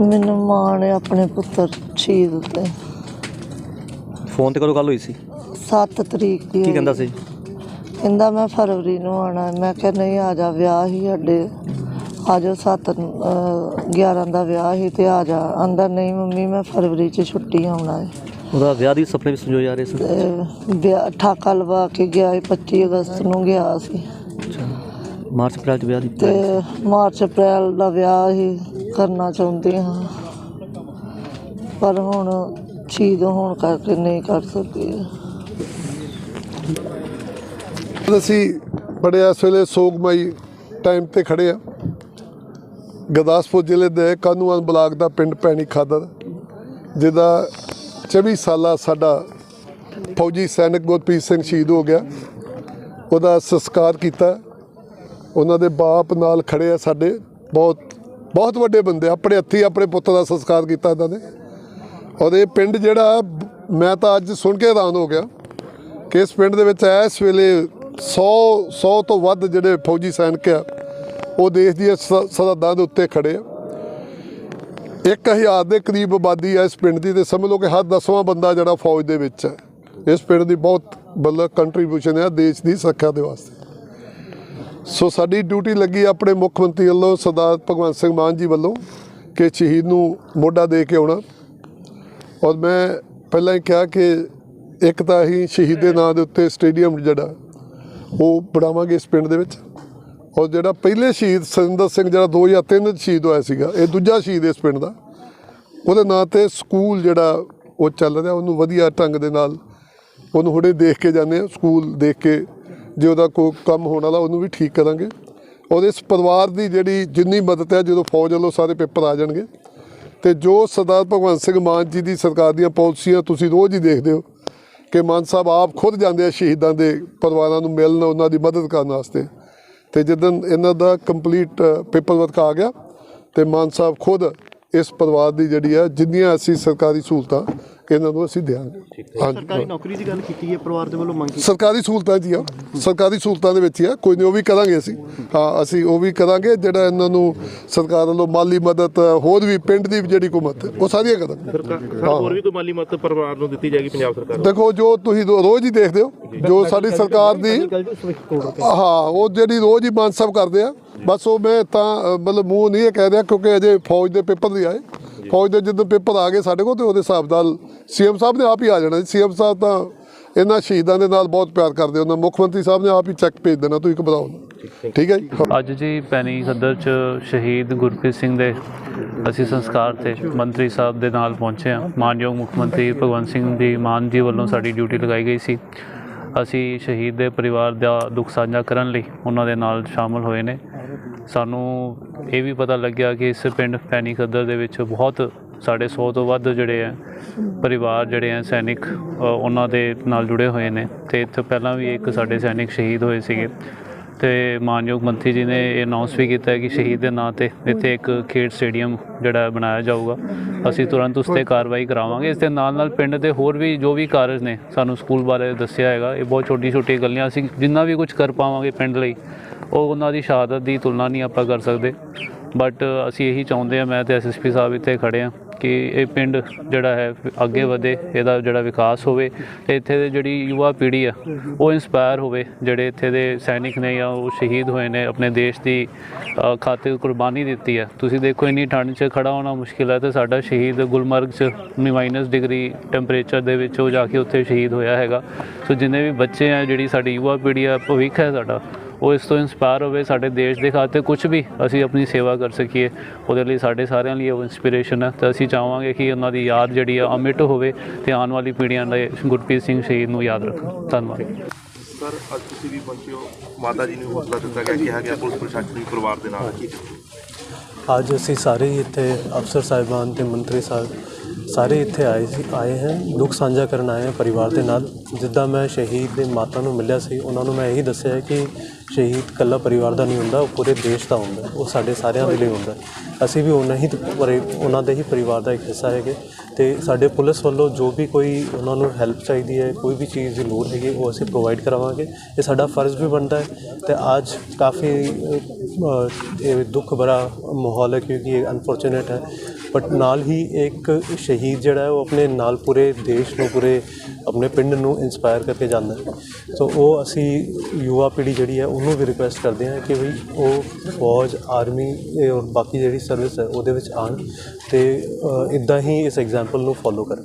ਮੈਨੂੰ ਮਾਣ ਹੈ ਆਪਣੇ ਪੁੱਤਰ ਸ਼ਹੀਦ ਤੇ ਫੋਨ ਤੇ ਕਦੋਂ ਗੱਲ ਹੋਈ ਸੀ? 7 ਤਰੀਕ ਦੀ ਕੀ। ਕਹਿੰਦਾ ਸੀ? ਕਹਿੰਦਾ ਮੈਂ ਫਰਵਰੀ ਨੂੰ ਆਣਾ ਮੈਂ ਕਿਹਾ ਨਹੀਂ ਆ ਜਾ ਵਿਆਹ ਹੀ ਸਾਡੇ। ਆ ਜਾ 7 11 ਦਾ ਵਿਆਹ ਹੀ ਤੇ ਆ ਜਾ। ਆਂਦਾ ਨਹੀਂ ਮੰਮੀ ਮੈਂ ਫਰਵਰੀ ਚ ਛੁੱਟੀ ਆਉਣਾ ਹੈ। ਉਹਦਾ ਵਿਆਹ ਦੀ ਸੁਪਨੇ ਵੀ ਸੰਜੋਏ ਜਾ ਰਹੇ ਸੀ। ਵਿਆਹ ਠਾਕਾ ਲਵਾ ਕੇ ਗਿਆ ਸੀ 25 ਅਗਸਤ ਨੂੰ ਗਿਆ ਸੀ। ਮਾਰਚ ਅਪ੍ਰੈਲ ਚ ਵਿਆਹ ਦੀ ਤੇ ਮਾਰਚ ਅਪ੍ਰੈਲ ਦਾ ਵਿਆਹ ਹੀ ਕਰਨਾ ਚਾਹੁੰਦੇ ਹਾਂ। ਪਰ ਹੁਣ ਸ਼ਹੀਦ ਹੋਣ ਕਰਕੇ ਨਹੀਂ ਕਰ ਸਕੇ ਅਸੀਂ ਬੜੇ ਇਸ ਵੇਲੇ ਸੋਗਮਈ ਟਾਈਮ ਤੇ ਖੜੇ ਆ ਗੁਰਦਾਸਪੁਰ ਜ਼ਿਲ੍ਹੇ ਦੇ ਕਾਨੂੰਨ ਬਲਾਕ ਦਾ ਪਿੰਡ ਪੈਣੀ ਖਾਦਰ, ਜਿਹਦਾ 24 ਸਾਲਾ ਸਾਡਾ ਫੌਜੀ ਸੈਨਿਕ ਗੁਰਪ੍ਰੀਤ ਸਿੰਘ ਸ਼ਹੀਦ ਹੋ ਗਿਆ। ਉਹਦਾ ਸੰਸਕਾਰ ਕੀਤਾ। ਉਹਨਾਂ ਦੇ ਬਾਪ ਨਾਲ ਖੜੇ ਆ ਸਾਡੇ, ਬਹੁਤ ਬਹੁਤ ਵੱਡੇ ਬੰਦੇ ਆਪਣੇ ਹੱਥੀਂ ਆਪਣੇ ਪੁੱਤ ਦਾ ਸੰਸਕਾਰ ਕੀਤਾ ਇਹਨਾਂ ਨੇ। ਔਰ ਇਹ ਪਿੰਡ ਜਿਹੜਾ, ਮੈਂ ਤਾਂ ਅੱਜ ਸੁਣ ਕੇ ਹੈਰਾਨ ਹੋ ਗਿਆ ਕਿ ਇਸ ਪਿੰਡ ਦੇ ਵਿੱਚ ਇਸ ਵੇਲੇ 100 100 ਤੋਂ ਵੱਧ ਜਿਹੜੇ ਫੌਜੀ ਸੈਨਿਕ ਆ, ਉਹ ਦੇਸ਼ ਦੀ ਸਰਹੱਦਾਂ ਦੇ ਉੱਤੇ ਖੜੇ ਆ। 1000 ਦੇ ਕਰੀਬ ਆਬਾਦੀ ਆ ਇਸ ਪਿੰਡ ਦੀ ਤੇ ਸਮਝ ਲਓ ਕਿ ਹਰ ਦਸਵਾਂ ਬੰਦਾ ਜਿਹੜਾ ਫੌਜ ਦੇ ਵਿੱਚ ਹੈ ਇਸ ਪਿੰਡ ਦੀ ਬਹੁਤ ਮਤਲਬ ਕੰਟਰੀਬਿਊਸ਼ਨ ਹੈ ਦੇਸ਼ ਦੀ ਸੁਰੱਖਿਆ ਦੇ ਵਾਸਤੇ। ਸੋ ਸਾਡੀ ਡਿਊਟੀ ਲੱਗੀ ਆਪਣੇ ਮੁੱਖ ਮੰਤਰੀ ਵੱਲੋਂ ਸਰਦਾਰ ਭਗਵੰਤ ਸਿੰਘ ਮਾਨ ਜੀ ਵੱਲੋਂ ਕਿ ਸ਼ਹੀਦ ਨੂੰ ਮੋਢਾ ਦੇ ਕੇ ਆਉਣਾ। ਔਰ ਮੈਂ ਪਹਿਲਾਂ ਹੀ ਕਿਹਾ ਕਿ ਇੱਕ ਤਾਂ ਅਸੀਂ ਸ਼ਹੀਦ ਦੇ ਨਾਂ ਦੇ ਉੱਤੇ ਸਟੇਡੀਅਮ ਜਿਹੜਾ, ਉਹ ਬਣਾਵਾਂਗੇ ਇਸ ਪਿੰਡ ਦੇ ਵਿੱਚ। ਔਰ ਜਿਹੜਾ ਪਹਿਲੇ ਸ਼ਹੀਦ ਸਰਿੰਦਰ ਸਿੰਘ, ਜਿਹੜਾ 2003 ਚ ਸ਼ਹੀਦ ਹੋਇਆ ਸੀਗਾ, ਇਹ ਦੂਜਾ ਸ਼ਹੀਦ ਇਸ ਪਿੰਡ ਦਾ। ਉਹਦੇ ਨਾਂ ਤੇ ਸਕੂਲ ਜਿਹੜਾ ਉਹ ਚੱਲ ਰਿਹਾ, ਉਹਨੂੰ ਵਧੀਆ ਢੰਗ ਦੇ ਨਾਲ ਉਹਨੂੰ ਹੁਣੇ ਦੇਖ ਕੇ ਜਾਂਦੇ ਆ ਸਕੂਲ ਦੇਖ ਕੇ ਜੇ ਉਹਦਾ ਕੋਈ ਕੰਮ ਹੋਣ ਵਾਲਾ, ਉਹਨੂੰ ਵੀ ਠੀਕ ਕਰਾਂਗੇ। ਔਰ ਇਸ ਪਰਿਵਾਰ ਦੀ ਜਿਹੜੀ ਜਿੰਨੀ ਮਦਦ ਹੈ, ਜਦੋਂ ਫੌਜ ਵੱਲੋਂ ਸਾਰੇ ਪੇਪਰ ਆ ਜਾਣਗੇ, ਤੇ ਜੋ ਸਰਦਾਰ ਭਗਵੰਤ ਸਿੰਘ ਮਾਨ ਜੀ ਦੀ ਸਰਕਾਰ ਦੀਆਂ ਪਾਲਿਸੀਆਂ ਤੁਸੀਂ ਰੋਜ਼ ਹੀ ਦੇਖਦੇ ਹੋ, ਕਿ ਮਾਨ ਸਾਹਿਬ ਆਪ ਖੁਦ ਜਾਂਦੇ ਆ ਸ਼ਹੀਦਾਂ ਦੇ ਪਰਿਵਾਰਾਂ ਨੂੰ ਮਿਲਣ, ਉਹਨਾਂ ਦੀ ਮਦਦ ਕਰਨ ਵਾਸਤੇ। ਤੇ ਜਦੋਂ ਇਹਨਾਂ ਦਾ ਕੰਪਲੀਟ ਪੇਪਰ ਵਰਕ ਆ ਗਿਆ, ਤੇ ਮਾਨ ਸਾਹਿਬ ਖੁਦ ਇਸ ਪਰਿਵਾਰ ਦੀ ਜਿਹੜੀ ਆ ਜਿੰਨੀਆਂ ਅਸੀਂ ਸਰਕਾਰੀ ਸਹੂਲਤਾਂ ਇਹਨਾਂ ਨੂੰ ਅਸੀਂ ਦਿਆਂਗੇ। ਸਰਕਾਰੀ ਨੌਕਰੀ ਦੀ ਗੱਲ ਕੀਤੀ ਹੈ ਪਰਿਵਾਰ ਦੇ ਵੱਲੋਂ ਮੰਗ ਕੀਤੀ। ਸਰਕਾਰੀ ਸਹੂਲਤਾਂ ਜੀ ਆ ਸਰਕਾਰੀ ਸਹੂਲਤਾਂ ਦੇ ਵਿੱਚ ਹੀ ਆ ਕੋਈ ਨਹੀਂ ਉਹ ਵੀ ਕਰਾਂਗੇ ਅਸੀਂ। ਹਾਂ ਅਸੀਂ ਉਹ ਵੀ ਕਰਾਂਗੇ ਜਿਹੜਾ ਇਹਨਾਂ ਨੂੰ ਸਰਕਾਰ ਵੱਲੋਂ ਮਾਲੀ ਮਦਦ ਹੋਰ ਵੀ ਪਿੰਡ ਦੀ ਜਿਹੜੀ ਹੁਕੂਮਤ ਉਹ ਸਾਰੀਆਂ ਕਰਾਂਗੇ। ਸਰਕਾਰ ਹੋਰ ਵੀ ਕੋਈ ਮਾਲੀ ਮਦਦ ਪਰਿਵਾਰ ਨੂੰ ਦਿੱਤੀ ਜਾਏਗੀ ਪੰਜਾਬ ਸਰਕਾਰ? ਦੇਖੋ ਜੋ ਤੁਸੀਂ ਰੋਜ਼ ਹੀ ਦੇਖਦੇ ਹੋ ਜੋ ਸਾਡੀ ਸਰਕਾਰ ਦੀ ਹਾਂ। ਉਹ ਜਿਹੜੀ ਰੋਜ਼ ਹੀ ਮਾਨ ਸਾਹਿਬ ਕਰਦੇ ਆ ਬਸ ਉਹ ਮੈਂ ਤਾਂ ਮਤਲਬ ਮੂੰਹ ਨਹੀਂ ਇਹ ਕਹਿ ਰਿਹਾ ਕਿਉਂਕਿ ਅਜੇ ਫੌਜ ਦੇ ਪੇਪਰ ਨਹੀਂ ਆਏ। ਫੌਜ ਦੇ ਜਦੋਂ ਪੇਪਰ ਆ ਗਏ ਸਾਡੇ ਕੋਲ ਤੇ ਉਹਦੇ ਹਿਸਾਬ ਨਾਲ ਸੀਐਮ ਸਾਹਿਬ ਨੇ ਆਪ ਹੀ ਆ ਜਾਣਾ ਸੀਐਮ ਸਾਹਿਬ ਤਾਂ ਇਹਨਾਂ ਸ਼ਹੀਦਾਂ ਦੇ ਨਾਲ ਬਹੁਤ ਪਿਆਰ ਕਰਦੇ ਉਹਨਾਂ ਮੁੱਖ ਮੰਤਰੀ ਸਾਹਿਬ ਨੇ ਆਪ ਹੀ ਚੈੱਕ ਭੇਜ ਦੇਣਾ ਤੁਸੀਂ ਘਬਰਾਓ ਨਾ। ਠੀਕ ਹੈ ਜੀ? ਅੱਜ ਜੀ ਪੈਣੀ ਸੱਦਰ ਚ ਸ਼ਹੀਦ ਗੁਰਪ੍ਰੀਤ ਸਿੰਘ ਦੇ ਅਸੀਂ ਸੰਸਕਾਰ ਤੇ ਮੰਤਰੀ ਸਾਹਿਬ ਦੇ ਨਾਲ ਪਹੁੰਚੇ ਹਾਂ। ਮਾਨਯੋਗ ਮੁੱਖ ਮੰਤਰੀ ਭਗਵੰਤ ਸਿੰਘ ਦੀ ਮਾਨ ਜੀ ਵੱਲੋਂ ਸਾਡੀ ਡਿਊਟੀ ਲਗਾਈ ਗਈ ਸੀ। ਅਸੀਂ ਸ਼ਹੀਦ ਦੇ ਪਰਿਵਾਰ ਦਾ ਦੁੱਖ ਸਾਂਝਾ ਕਰਨ ਲਈ ਉਹਨਾਂ ਦੇ ਨਾਲ ਸ਼ਾਮਲ ਹੋਏ ਨੇ। ਸਾਨੂੰ ਇਹ ਵੀ ਪਤਾ ਲੱਗਿਆ ਕਿ ਇਸ ਪਿੰਡ ਪੈਣੀ ਖੱਦਰ ਦੇ ਵਿੱਚ ਬਹੁਤ ਸਾਡੇ 100 ਤੋਂ ਵੱਧ ਜਿਹੜੇ ਆ ਪਰਿਵਾਰ ਜਿਹੜੇ ਆ ਸੈਨਿਕ ਉਹਨਾਂ ਦੇ ਨਾਲ ਜੁੜੇ ਹੋਏ ਨੇ ਤੇ ਇੱਥੇ ਪਹਿਲਾਂ ਵੀ ਇੱਕ ਸਾਡੇ ਸੈਨਿਕ ਸ਼ਹੀਦ ਹੋਏ ਸੀਗੇ। ਤੇ ਮਾਨਯੋਗ ਮੰਤਰੀ ਜੀ ਨੇ ਇਹ ਅਨਾਉਂਸ ਵੀ ਕੀਤਾ ਹੈ ਕਿ ਸ਼ਹੀਦ ਦੇ ਨਾਂ ਤੇ ਇੱਥੇ ਇੱਕ ਖੇਡ ਸਟੇਡੀਅਮ ਜਿਹੜਾ ਬਣਾਇਆ ਜਾਊਗਾ। ਅਸੀਂ ਤੁਰੰਤ ਉਸ ਤੇ ਕਾਰਵਾਈ ਕਰਾਵਾਂਗੇ। ਇਸ ਦੇ ਨਾਲ ਨਾਲ ਪਿੰਡ ਦੇ ਹੋਰ ਵੀ ਜੋ ਵੀ ਕਾਰਜ ਨੇ, ਸਾਨੂੰ ਸਕੂਲ ਬਾਰੇ ਦੱਸਿਆ ਹੈਗਾ। ਇਹ ਬਹੁਤ ਛੋਟੀ ਛੋਟੀ ਗੱਲਾਂ ਅਸੀਂ ਜਿੰਨਾ ਵੀ ਕੁਝ ਕਰ ਪਾਵਾਂਗੇ ਪਿੰਡ ਲਈ, ਉਹ ਉਹਨਾਂ ਦੀ ਸ਼ਹਾਦਤ ਦੀ ਤੁਲਨਾ ਨਹੀਂ ਆਪਾਂ ਕਰ ਸਕਦੇ। ਬਟ ਅਸੀਂ ਇਹੀ ਚਾਹੁੰਦੇ ਆ ਮੈਂ ਤੇ ਐਸਐਸਪੀ ਸਾਹਿਬ ਇੱਥੇ ਖੜੇ ਆ ਕਿ ਇਹ ਪਿੰਡ ਜਿਹੜਾ ਹੈ ਅੱਗੇ ਵਧੇ ਇਹਦਾ ਜਿਹੜਾ ਵਿਕਾਸ ਹੋਵੇ ਤੇ ਇੱਥੇ ਦੇ ਜਿਹੜੀ ਯੁਵਾ ਪੀੜ੍ਹੀ ਆ ਉਹ ਇਨਸਪਾਇਰ ਹੋਵੇ ਜਿਹੜੇ ਇੱਥੇ ਦੇ ਸੈਨਿਕ ਨੇ ਜਾਂ ਉਹ ਸ਼ਹੀਦ ਹੋਏ ਨੇ ਆਪਣੇ ਦੇਸ਼ ਦੀ ਅ, ਖਾਤਰ ਕੁਰਬਾਨੀ ਦਿੱਤੀ ਹੈ ਤੁਸੀਂ ਦੇਖੋ ਇੰਨੀ ਠੰਡ 'ਚ ਖੜਾ ਹੋਣਾ ਮੁਸ਼ਕਿਲ ਹੈ ਤੇ ਸਾਡਾ ਸ਼ਹੀਦ ਗੁਲਮਰਗ 'ਚ ਮਾਈਨਸ ਡਿਗਰੀ ਟੈਂਪਰੇਚਰ ਦੇ ਵਿੱਚ ਉਹ ਜਾ ਕੇ ਉੱਥੇ ਸ਼ਹੀਦ ਹੋਇਆ ਹੈਗਾ। ਸੋ ਜਿੰਨੇ ਵੀ ਬੱਚੇ ਆ ਜਿਹੜੀ ਸਾਡੀ ਯੁਵਾ ਪੀੜ੍ਹੀ ਆ ਭਵਿੱਖ ਹੈ ਸਾਡਾ ਉਹ ਇਸ ਤੋਂ ਇਨਸਪਾਇਰ ਹੋਵੇ ਸਾਡੇ ਦੇਸ਼ ਦੇ ਖਾਤੇ ਕੁਝ ਵੀ ਅਸੀਂ ਆਪਣੀ ਸੇਵਾ ਕਰ ਸਕੀਏ ਉਹਦੇ ਲਈ ਸਾਡੇ ਸਾਰਿਆਂ ਲਈ ਉਹ ਇਨਸਪੀਰੇਸ਼ਨ ਹੈ। ਤਾਂ ਅਸੀਂ ਚਾਹਾਂਗੇ ਕਿ ਉਹਨਾਂ ਦੀ ਯਾਦ ਜਿਹੜੀ ਆ ਅਮਿਟ ਹੋਵੇ ਤੇ ਆਉਣ ਵਾਲੀ ਪੀੜ੍ਹੀਆਂ ਲਈ ਗੁਰਪ੍ਰੀਤ ਸਿੰਘ ਸ਼ਹੀਦ ਨੂੰ ਯਾਦ ਰੱਖਣ। ਧੰਨਵਾਦ। ਸਰ ਅੱਜ ਤੁਸੀਂ ਵੀ ਪਹੁੰਚੇ ਹੋ। ਮਾਤਾ ਜੀ ਨੂੰ ਹੌਸਲਾ ਦਿੱਤਾ ਗਿਆ ਕਿਹਾ ਗਿਆ ਪੁਲਿਸ ਪ੍ਰਸ਼ਾਸਨ ਪਰਿਵਾਰ ਦੇ ਨਾਲ। ਅੱਜ ਅਸੀਂ ਸਾਰੇ ਇੱਥੇ ਅਫਸਰ ਸਾਹਿਬਾਨ ਤੇ ਮੰਤਰੀ ਸਾਹਿਬ ਸਾਰੇ ਇੱਥੇ ਆਏ ਸੀ, ਆਏ ਹੈ, ਦੁੱਖ ਸਾਂਝਾ ਕਰਨ ਆਏ ਹੈ ਪਰਿਵਾਰ ਦੇ ਨਾਲ। ਜਿੱਦਾਂ ਮੈਂ ਸ਼ਹੀਦ ਦੇ ਮਾਤਾ ਨੂੰ ਮਿਲਿਆ ਸੀ, ਉਹਨਾਂ ਨੂੰ ਮੈਂ ਇਹੀ ਦੱਸਿਆ ਕਿ ਸ਼ਹੀਦ ਕੱਲਾ ਪਰਿਵਾਰ ਦਾ ਨਹੀਂ ਹੁੰਦਾ, ਉਹ ਪੂਰੇ ਦੇਸ਼ ਦਾ ਹੁੰਦਾ ਉਹ ਸਾਡੇ ਸਾਰਿਆਂ ਦੇ ਲਈ ਹੁੰਦਾ ਅਸੀਂ ਵੀ ਉਹਨਾਂ ਹੀ ਪਰਿ- ਉਹਨਾਂ ਦੇ ਹੀ ਪਰਿਵਾਰ ਦਾ ਇੱਕ ਹਿੱਸਾ ਹੈਗੇ। ਤੇ ਸਾਡੇ ਪੁਲਿਸ ਵੱਲੋਂ ਜੋ ਵੀ ਕੋਈ ਉਹਨਾਂ ਨੂੰ ਹੈਲਪ ਚਾਹੀਦੀ ਹੈ, ਕੋਈ ਵੀ ਚੀਜ਼ ਦੀ ਲੋੜ ਹੈਗੀ, ਉਹ ਅਸੀਂ ਪ੍ਰੋਵਾਈਡ ਕਰਾਵਾਂਗੇ। ਇਹ ਸਾਡਾ ਫਰਜ਼ ਵੀ ਬਣਦਾ ਹੈ ਤੇ ਅੱਜ ਕਾਫੀ ਅ, ਇਹ ਦੁੱਖ ਭਰਾ ਮਾਹੌਲ ਹੈ ਕਿਉਂਕਿ ਇਹ ਅਨਫੋਰਚੂਨੇਟ ਹੈ। ਬਟ ਨਾਲ ਹੀ ਇੱਕ ਸ਼ਹੀਦ ਜਿਹੜਾ ਹੈ ਉਹ ਆਪਣੇ ਨਾਲ ਪੂਰੇ ਦੇਸ਼ ਨੂੰ ਪੂਰੇ ਆਪਣੇ ਪਿੰਡ ਨੂੰ ਇਨਸਪਾਇਰ ਕਰਕੇ ਜਾਂਦਾ ਸੋ ਉਹ ਅਸੀਂ ਯੁਵਾ ਪੀੜ੍ਹੀ ਜਿਹੜੀ ਹੈ ਉਹਨੂੰ ਵੀ ਰਿਕੁਐਸਟ ਕਰਦੇ ਹਾਂ ਕਿ ਵੀ ਉਹ ਫੌਜ ਆਰਮੀ ਔਰ ਬਾਕੀ ਜਿਹੜੀ ਸਰਵਿਸ ਹੈ ਉਹਦੇ ਵਿੱਚ ਆਉਣ ਤੇ ਇਦਾਂ ਹੀ ਇਸ ਐਗਜ਼ਾਮਪਲ ਨੂੰ ਫੋਲੋ ਕਰਨ।